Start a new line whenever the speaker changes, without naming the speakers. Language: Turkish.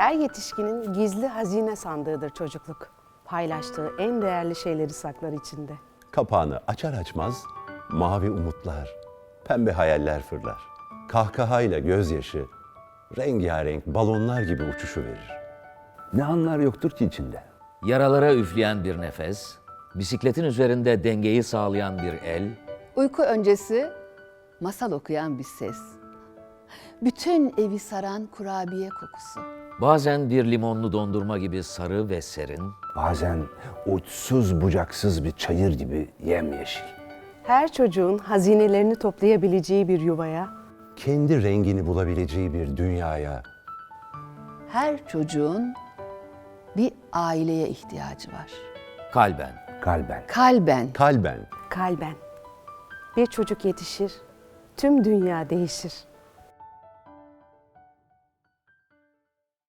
Her yetişkinin gizli hazine sandığıdır çocukluk. Paylaştığı en değerli şeyleri saklar içinde.
Kapağını açar açmaz mavi umutlar, pembe hayaller fırlar. Kahkahayla gözyaşı, rengarenk balonlar gibi uçuşu verir.
Ne anlar yoktur ki içinde.
Yaralara üfleyen bir nefes, bisikletin üzerinde dengeyi sağlayan bir el,
Uyku öncesi masal okuyan bir ses. Bütün evi saran kurabiye kokusu.
bazen bir limonlu dondurma gibi sarı ve serin,
Bazen uçsuz bucaksız bir çayır gibi yemyeşil.
Her çocuğun hazinelerini toplayabileceği bir yuvaya,
Kendi rengini bulabileceği bir dünyaya
Her çocuğun bir aileye ihtiyacı var.
kalben.
Kalben.
Kalben
kalben
kalben. Bir çocuk yetişir, tüm dünya değişir.